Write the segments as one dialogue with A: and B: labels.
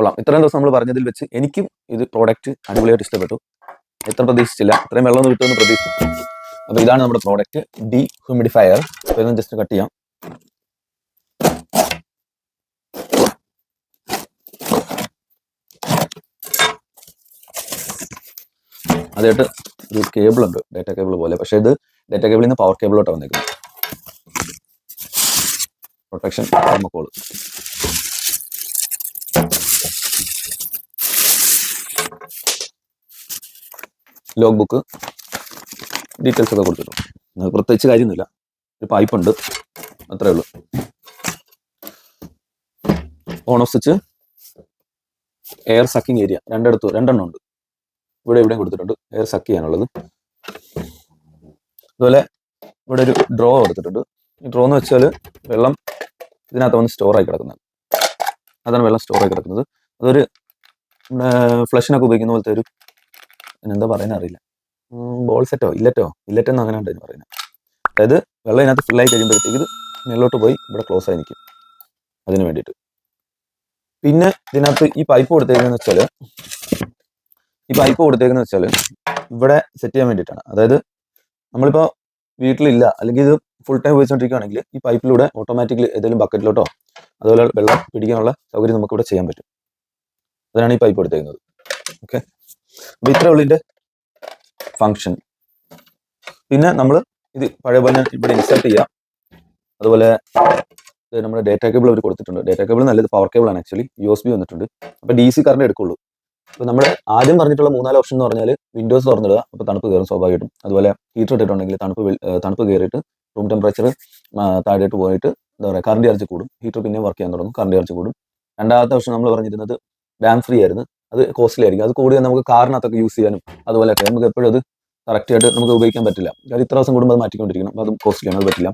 A: കൊള്ളാം. ഇത്രയും ദിവസം നമ്മൾ പറഞ്ഞതിൽ വെച്ച് എനിക്കും ഇത് പ്രോഡക്റ്റ് അടിപൊളിയായിട്ട് ഇഷ്ടപ്പെട്ടു. എത്ര പ്രതീക്ഷിച്ചില്ല. ഇത്രയും വെള്ളം ഒന്ന് കിട്ടുമെന്ന് പ്രതീക്ഷിച്ചു. അപ്പോൾ ഇതാണ് നമ്മുടെ പ്രോഡക്റ്റ് ഡി ഹ്യൂമിഡിഫയർ വേഗം ജസ്റ്റ് കട്ട് ചെയ്യാം. അതായിട്ട് ഒരു കേബിൾ ഉണ്ട്. ഡാറ്റ കേബിൾ പോലെ. പക്ഷേ ഇത് ഡാറ്റ കേബിളിൽ നിന്ന് പവർ കേബിളോട്ടാണ് വന്നേക്കുന്നത്. Protection thermocol log book details ഒക്കെ കൊടുത്തിട്ടുണ്ട് പ്രത്യേകിച്ച് കാര്യമൊന്നുമില്ല. ഒരു പൈപ്പ് ഉണ്ട്. അത്രേ ഉള്ളൂ. On off switch air sucking area രണ്ടിടത്ത് രണ്ടെണ്ണം ഉണ്ട്. ഇവിടെ എവിടെയും കൊടുത്തിട്ടുണ്ട്. എയർ സക്ക് ചെയ്യാനുള്ളത്. അതുപോലെ ഇവിടെ ഒരു ഡ്രോ കൊടുത്തിട്ടുണ്ട്. ഈ ഡ്രോ എന്ന് വെച്ചാൽ വെള്ളം ഇതിനകത്ത് വന്ന് സ്റ്റോറായി കിടക്കുന്നത്. അതാണ് വെള്ളം സ്റ്റോറായി കിടക്കുന്നത്. അതൊരു ഫ്ലഷിനൊക്കെ ഉപയോഗിക്കുന്ന പോലത്തെ ഒരു എന്താ പറയുന്നത് അറിയില്ല. ബോൾ സെറ്റോ ഇല്ലറ്റോ ഇല്ലറ്റോ? എന്ന് അങ്ങനെ ഉണ്ടായിരുന്നു പറയുന്നത് അതായത് വെള്ളം ഇതിനകത്ത് ഫില്ലായി കഴിയുമ്പോഴത്തേക്ക് ഇത് മേലോട്ട് പോയി ഇവിടെ ക്ലോസ് ആയി നിൽക്കും അതിന് വേണ്ടിയിട്ട്. പിന്നെ ഇതിനകത്ത് ഈ പൈപ്പ് കൊടുത്തേക്കുന്ന വെച്ചാൽ ഈ പൈപ്പ് കൊടുത്തേക്കുന്ന വെച്ചാൽ ഇവിടെ സെറ്റ് ചെയ്യാൻ വേണ്ടിയിട്ടാണ്. അതായത് നമ്മളിപ്പോൾ വീട്ടിലില്ല അല്ലെങ്കിൽ ഇത് ഫുൾ ടൈം ഉപയോഗിച്ചുകൊണ്ടിരിക്കുകയാണെങ്കിൽ ഈ പൈപ്പിലൂടെ ഓട്ടോമാറ്റിക്കലി ഏതെങ്കിലും ബക്കറ്റിലോട്ടോ അതുപോലെ വെള്ളം പിടിക്കാനുള്ള സൗകര്യം നമുക്ക് ഇവിടെ ചെയ്യാൻ പറ്റും. അതിനാണ് ഈ പൈപ്പ് എടുത്തേക്കുന്നത്. ഓക്കെ അപ്പോൾ ഇത്രേ ഉള്ളൂ ഫങ്ഷൻ പിന്നെ നമ്മൾ ഇത് പഴയ പോലെ ഇവിടെ ഇൻസേർട്ട് ചെയ്യാം. അതുപോലെ നമ്മുടെ ഡേറ്റ കേബിൾ അവർ കൊടുത്തിട്ടുണ്ട്. ഡേറ്റ കേബിൾ നല്ലത് പവർ കേബിൾ ആണ് ആക്ച്വലി യു എസ് ബി വന്നിട്ടുണ്ട്. അപ്പോൾ ഡി സി കറണ്ട് എടുക്കുള്ളൂ. അപ്പോൾ നമ്മൾ ആദ്യം പറഞ്ഞിട്ടുള്ള മൂന്നാൽ ഓപ്ഷൻ എന്ന് പറഞ്ഞാൽ വിൻഡോസ് തുറന്നിടുക അപ്പോൾ തണുപ്പ് കയറും സ്വാഭാവികമായിട്ടും. അതുപോലെ ഹീറ്റർ ഇട്ടിട്ടുണ്ടെങ്കിൽ തണുപ്പ് തണുപ്പ് കയറിയിട്ട് റൂം ടെമ്പറേച്ചർ താഴെയിട്ട് പോയിട്ട് എന്താ പറയുക കറണ്ട് ചാർജ് കൂടും. ഹീറ്റർ പിന്നെ വർക്ക് ചെയ്യാൻ തുടങ്ങും കറണ്ട് ചാർജ് കൂടും. രണ്ടാമത്തെ ഓപ്ഷൻ നമ്മൾ പറഞ്ഞിരുന്നത് ഡാം ഫ്രീ ആയിരുന്നു. അത് കോസ്റ്റ്ലി ആയിരിക്കും. അത് കൂടിയാൽ നമുക്ക് കാറിനകത്തൊക്കെ യൂസ് ചെയ്യാനും അതുപോലെയൊക്കെ നമുക്ക് എപ്പോഴും അത് കറക്റ്റ് ആയിട്ട് നമുക്ക് ഉപയോഗിക്കാൻ പറ്റില്ല. കാര്യം ഇത്ര ദിവസം കൂടുമ്പോൾ അത് മാറ്റിക്കൊണ്ടിരിക്കണം. അതും കോസ്റ്റ്ലിയാണ് അത് പറ്റില്ല.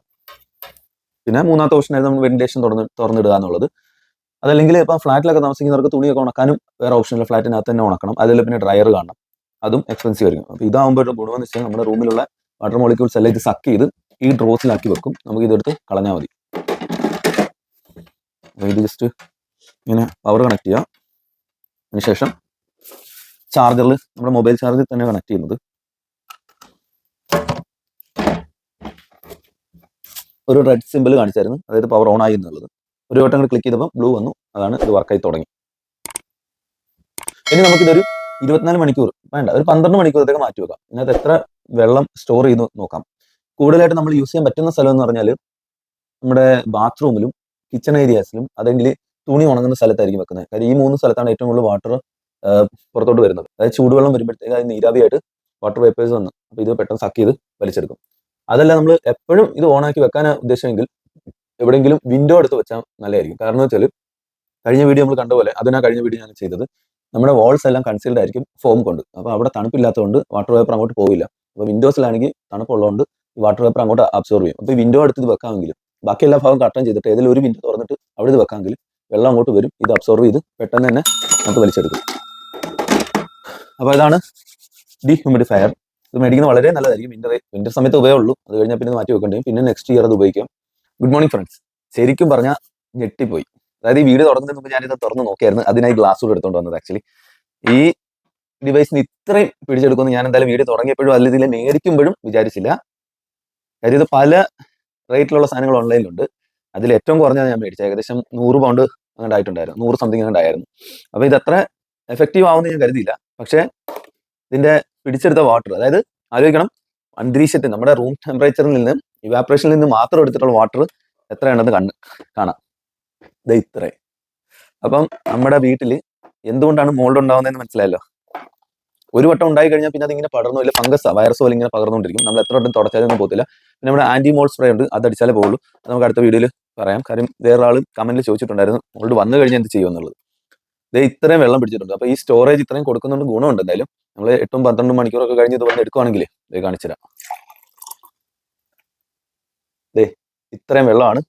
A: പിന്നെ മൂന്നാമത്തെ ഓപ്ഷൻ ആയിരുന്നു നമ്മൾ വെന്റിലേഷൻ തുറന്ന് തുറന്നിടുക എന്നുള്ളത്. അതല്ലെങ്കിൽ ഇപ്പം ഫ്ലാറ്റിലൊക്കെ താമസിക്കുന്നവർക്ക് തുണിയൊക്കെ ഉണക്കാനും വേറെ ഓപ്ഷനില്ല ഫ്ലാറ്റിനകത്ത് തന്നെ ഉണക്കണം. അതിൽ പിന്നെ ഡ്രയർ കാണണം. അതും എക്സ്പെൻസീവ് ആയിരിക്കും. അപ്പോൾ ഇതാകുമ്പോൾ ഗുണമെന്ന് വെച്ചാൽ നമ്മുടെ റൂമിലുള്ള വാട്ടർ മോളിക്യൂൾസ് എല്ലാം ഇത് സക്ക് ചെയ്ത് ഈ ഡ്രോസിലാക്കി വെക്കും. നമുക്ക് ഇതെടുത്ത് കളഞ്ഞാൽ മതി. ഇത് ജസ്റ്റ് ഇങ്ങനെ പവർ കണക്ട് ചെയ്യുക അതിനുശേഷം ചാർജറിൽ നമ്മുടെ മൊബൈൽ ചാർജറിൽ തന്നെ കണക്ട് ചെയ്യുന്നത്. ഒരു റെഡ് സിമ്പിൾ കാണിച്ചായിരുന്നു. അതായത് പവർ ഓൺ ആയി എന്നുള്ളത്. ഒരു വട്ടം കൂടി ക്ലിക്ക് ചെയ്തപ്പോൾ ബ്ലൂ വന്നു. അതാണ് ഇത് വർക്കായി തുടങ്ങി. ഇനി നമുക്കിതൊരു ഇരുപത്തിനാല് മണിക്കൂർ വേണ്ട ഒരു പന്ത്രണ്ട് മണിക്കൂറത്തേക്ക് മാറ്റി വെക്കാം. ഇതിനകത്ത് എത്ര വെള്ളം സ്റ്റോർ ചെയ്ത് നോക്കാം. കൂടുതലായിട്ട് നമ്മൾ യൂസ് ചെയ്യാൻ പറ്റുന്ന സ്ഥലം എന്ന് പറഞ്ഞാൽ നമ്മുടെ ബാത്റൂമിലും കിച്ചൺ ഏരിയാസിലും അതെങ്കിൽ തുണി ഉണങ്ങുന്ന സ്ഥലത്തായിരിക്കും വെക്കുന്നത്. കാര്യം ഈ മൂന്ന് സ്ഥലത്താണ് ഏറ്റവും കൂടുതൽ വാട്ടർ പുറത്തോട്ട് വരുന്നത്. അതായത് ചൂടുവെള്ളം വരുമ്പോഴത്തേക്ക് അത് നീരാവിയായിട്ട് വാട്ടർ വേപ്പേഴ്സ് വന്ന് അപ്പോൾ ഇത് പെട്ടെന്ന് സക്ക് ചെയ്ത് വലിച്ചെടുക്കും. അതല്ല നമ്മൾ എപ്പോഴും ഇത് ഓണാക്കി വെക്കാൻ ഉദ്ദേശമെങ്കിൽ എവിടെയെങ്കിലും വിൻഡോ എടുത്ത് വെച്ചാൽ നല്ലതായിരിക്കും. കാരണം വെച്ചാൽ കഴിഞ്ഞ വീഡിയോ നമ്മൾ കണ്ട പോലെ അതിനാ കഴിഞ്ഞ വീഡിയോ ഞാൻ ചെയ്തത്. നമ്മുടെ വാൾസ് എല്ലാം കൺസീൽഡ് ആയിരിക്കും ഫോം കൊണ്ട്. അപ്പോൾ അവിടെ തണുപ്പില്ലാത്തതുകൊണ്ട് വാട്ടർ വേപ്പർ അങ്ങോട്ട് പോവില്ല. അപ്പോൾ വിൻഡോസിലാണെങ്കിൽ തണുപ്പുള്ളതുകൊണ്ട് വാട്ടർ വേപ്പർ അങ്ങോട്ട് അബ്സോർവ് ചെയ്യും. അപ്പോൾ വിൻഡോ എടുത്ത് വെക്കാമെങ്കിലും ബാക്കി എല്ലാ ഭാഗം കട്ടൺ ചെയ്തിട്ട് ഏതെങ്കിലും ഒരു വിൻഡോ തുറന്നിട്ട് അവിടെ ഇത് വെക്കാമെങ്കിൽ വെള്ളം അങ്ങോട്ട് വരും. ഇത് അബ്സോർവ് ചെയ്ത് പെട്ടെന്ന് തന്നെ നമുക്ക് വലിച്ചെടുക്കും. അപ്പോൾ ഇതാണ് ഡി ഹ്യൂമിഡിഫയർ ഇത് മേടിക്കുന്നത് വളരെ നല്ലതായിരിക്കും. വിന്റർ വിന്റർ സമയത്ത് ഉപയോഗമുള്ളൂ അത് കഴിഞ്ഞാൽ പിന്നെ മാറ്റി വെക്കേണ്ടി പിന്നെ നെക്സ്റ്റ് ഇയർ അത് ഉപയോഗിക്കാം. ഗുഡ് മോർണിംഗ് ഫ്രണ്ട്സ് ശരിക്കും പറഞ്ഞാൽ ഞെട്ടിപ്പോയി. അതായത് ഈ വീട് തുടങ്ങുന്നതിന് മുമ്പ് ഞാനിത് തുറന്ന് നോക്കിയായിരുന്നു. അതിനായി ഗ്ലാസ് കൂടെ എടുത്തോണ്ട് വന്നത് ആക്ച്വലി ഈ ഡിവൈസിന് ഇത്രയും പിടിച്ചെടുക്കുമെന്ന് ഞാൻ എന്തായാലും വീട് തുടങ്ങിയപ്പോഴും അതിൽ ഇതിൽ മേടിക്കുമ്പോഴും വിചാരിച്ചില്ല. കാര്യം ഇത് പല റേറ്റിലുള്ള സാധനങ്ങൾ ഓൺലൈനിലുണ്ട് അതിൽ ഏറ്റവും കുറഞ്ഞത് ഞാൻ മേടിച്ചത്. ഏകദേശം നൂറ് പൗണ്ട് അങ്ങോട്ടായിട്ടുണ്ടായിരുന്നു നൂറ് സംതിങ് ഉണ്ടായിരുന്നു അപ്പോൾ ഇത് അത്ര എഫക്റ്റീവ് ആവുമെന്ന് ഞാൻ കരുതിയില്ല. പക്ഷേ ഇതിന്റെ പിടിച്ചെടുത്ത വാട്ടർ അതായത് ആലോചിക്കണം. അന്തരീക്ഷത്തിൽ നമ്മുടെ റൂം ടെമ്പറേച്ചറിൽ നിന്ന് ഇവാപ്പറേഷനിൽ നിന്ന് മാത്രം എടുത്തിട്ടുള്ള വാട്ടർ എത്രയാണെന്ന് കണ്ണ് കാണാം. ഇത് ഇത്രേ. അപ്പം നമ്മുടെ വീട്ടിൽ എന്തുകൊണ്ടാണ് മോൾഡ് ഉണ്ടാവുന്നതെന്ന് മനസ്സിലായല്ലോ? ഒരു വട്ടം ഉണ്ടായി കഴിഞ്ഞാൽ പിന്നെ അതിങ്ങനെ പടർന്നു ഇല്ല ഫംഗസ് വൈറസ് പോലെ ഇങ്ങനെ പകർന്നുകൊണ്ടിരിക്കും. നമ്മൾ എത്ര വട്ടം തുടച്ചാലൊന്നും പോകത്തില്ല. പിന്നെ നമ്മുടെ ആന്റി മോൾ സ്പ്രേ ഉണ്ട്. അത് അടിച്ചാലേ പോകുള്ളൂ നമുക്ക് അടുത്ത വീഡിയോയിൽ പറയാം. കാര്യം വേറെ ആൾ കമന്റിൽ ചോദിച്ചിട്ടുണ്ടായിരുന്നു മോൾഡ് വന്നു കഴിഞ്ഞാൽ എന്ത് ചെയ്യുമെന്നുള്ളത് ഇത് ഇത്രയും വെള്ളം പിടിച്ചിട്ടുണ്ട്. അപ്പോൾ ഈ സ്റ്റോറേജ് ഇത്രയും കൊടുക്കുന്നുണ്ട് ഗുണമുണ്ട് എന്തായാലും. നമ്മൾ എട്ടും പന്ത്രണ്ടും മണിക്കൂറൊക്കെ കഴിഞ്ഞ് ഇത് വന്ന് എടുക്കുവാണെങ്കിൽ ഇത് കാണിച്ചുതരാം ദേ ഇത്രയും വെള്ളമാണ്.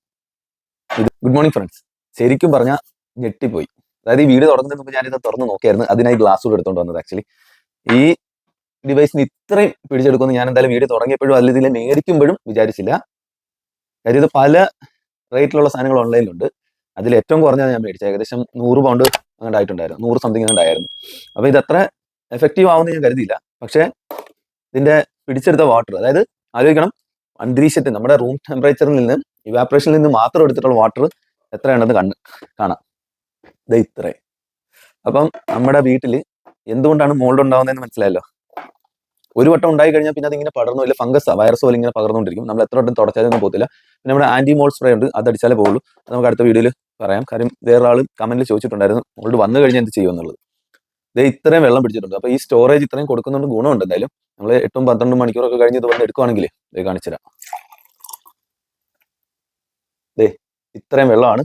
A: ഇത് ഗുഡ് മോർണിംഗ് ഫ്രണ്ട്സ് ശരിക്കും പറഞ്ഞാൽ ഞെട്ടിപ്പോയി. അതായത് ഈ വീട് തുടങ്ങുന്നതിന് മുമ്പ് ഞാനിത് തുറന്ന് നോക്കിയായിരുന്നു. അതിനായി ഗ്ലാസ് കൂടെ എടുത്തോണ്ട് വന്നത് ആക്ച്വലി ഈ ഡിവൈസിന് ഇത്രയും പിടിച്ചെടുക്കുമെന്ന് ഞാൻ എന്തായാലും വീഡിയോ തുടങ്ങിയപ്പോഴും അതിൽ ഇതിൽ മേടിക്കുമ്പോഴും വിചാരിച്ചില്ല. കാര്യം ഇത് പല റേറ്റിലുള്ള സാധനങ്ങൾ ഓൺലൈനിലുണ്ട്. അതിൽ ഏറ്റവും കുറഞ്ഞത് ഞാൻ മേടിച്ചത്. ഏകദേശം നൂറ് പൗണ്ട് അങ്ങനെ നൂറ് സംതിങ് ഉണ്ടായിരുന്നു അപ്പോൾ ഇത് അത്ര എഫക്റ്റീവ് ആവുമെന്ന് ഞാൻ കരുതിയില്ല. പക്ഷേ ഇതിന്റെ പിടിച്ചെടുത്ത വാട്ടർ അതായത് ആലോചിക്കണം. അന്തരീക്ഷത്തിൽ നമ്മുടെ റൂം ടെമ്പറേച്ചറിൽ നിന്ന് ഇവാപ്രേഷനിൽ നിന്ന് മാത്രം എടുത്തിട്ടുള്ള വാട്ടർ എത്രയാണെന്ന് കണ്ണ് കാണാം. ഇത് ഇത്രേ. അപ്പം നമ്മുടെ വീട്ടിൽ എന്തുകൊണ്ടാണ് മോൾഡ് ഉണ്ടാവുന്നതെന്ന് മനസ്സിലായല്ലോ? ഒരു വട്ടം ഉണ്ടായി കഴിഞ്ഞാൽ പിന്നെ അതിങ്ങനെ പടർന്നു ഇല്ല ഫംഗസ് വൈറസ് പോലെ ഇങ്ങനെ പകർന്നുകൊണ്ടിരിക്കും. നമ്മൾ എത്ര വട്ടം തുടച്ചാലൊന്നും പോകത്തില്ല. പിന്നെ നമ്മുടെ ആന്റി മോൾ സ്പ്രേ ഉണ്ട് അത് അടിച്ചാലേ പോകുള്ളൂ അത് നമുക്ക് അടുത്ത വീഡിയോയിൽ പറയാം. കാര്യം വേറെ ആൾ കമന്റിൽ ചോദിച്ചിട്ടുണ്ടായിരുന്നു മോൾഡ് വന്നു കഴിഞ്ഞാൽ എന്ത് ചെയ്യും എന്നുള്ളത്? ഇത് ഇത്രയും വെള്ളം പിടിച്ചിട്ടുണ്ട്. അപ്പോൾ ഈ സ്റ്റോറേജ് ഇത്രയും കൊടുക്കുന്നുണ്ട് ഗുണമുണ്ട് എന്തായാലും. നമ്മൾ എട്ടും പന്ത്രണ്ടും മണിക്കൂറൊക്കെ കഴിഞ്ഞ് ഇത് വന്ന് എടുക്കുവാണെങ്കിൽ ഇത് കാണിച്ചുതരാം. ദേ ഇത്രയും വെള്ളമാണ്